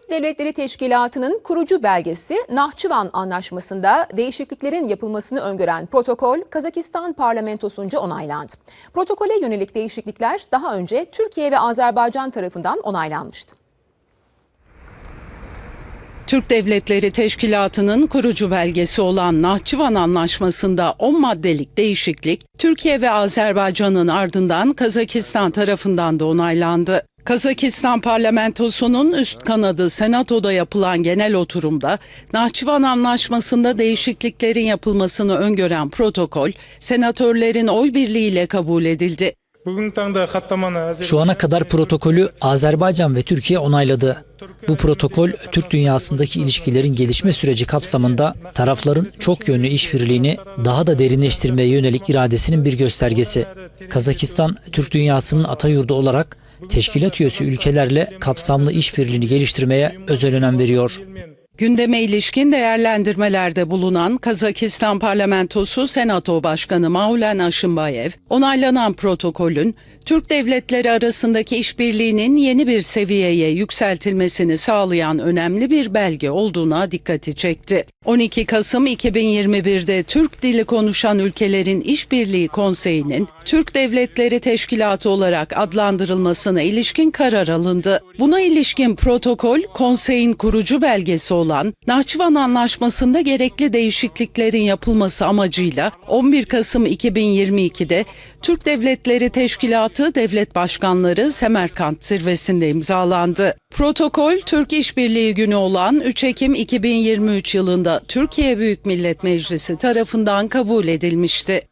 Türk Devletleri Teşkilatı'nın kurucu belgesi Nahçıvan Anlaşması'nda değişikliklerin yapılmasını öngören protokol Kazakistan parlamentosunca onaylandı. Protokole yönelik değişiklikler daha önce Türkiye ve Azerbaycan tarafından onaylanmıştı. Türk Devletleri Teşkilatı'nın kurucu belgesi olan Nahçıvan Anlaşması'nda 10 maddelik değişiklik Türkiye ve Azerbaycan'ın ardından Kazakistan tarafından da onaylandı. Kazakistan parlamentosunun üst kanadı senatoda yapılan genel oturumda Nahçıvan Anlaşması'nda değişikliklerin yapılmasını öngören protokol senatörlerin oy birliğiyle kabul edildi. Şu ana kadar protokolü Azerbaycan ve Türkiye onayladı. Bu protokol Türk dünyasındaki ilişkilerin gelişme süreci kapsamında tarafların çok yönlü işbirliğini daha da derinleştirmeye yönelik iradesinin bir göstergesi. Kazakistan Türk dünyasının atayurdu olarak teşkilat üyesi ülkelerle kapsamlı işbirliğini geliştirmeye özel önem veriyor. Gündeme ilişkin değerlendirmelerde bulunan Kazakistan Parlamentosu Senato Başkanı Maulen Aşımbayev, onaylanan protokolün Türk devletleri arasındaki işbirliğinin yeni bir seviyeye yükseltilmesini sağlayan önemli bir belge olduğuna dikkati çekti. 12 Kasım 2021'de Türk dili konuşan ülkelerin İşbirliği Konseyi'nin Türk Devletleri Teşkilatı olarak adlandırılmasına ilişkin karar alındı. Buna ilişkin protokol konseyin kurucu belgesi olan Nahçıvan Anlaşması'nda gerekli değişikliklerin yapılması amacıyla 11 Kasım 2022'de Türk Devletleri Teşkilatı Devlet Başkanları Semerkant zirvesinde imzalandı. Protokol Türk İşbirliği Günü olan 3 Ekim 2023 yılında Türkiye Büyük Millet Meclisi tarafından kabul edilmişti.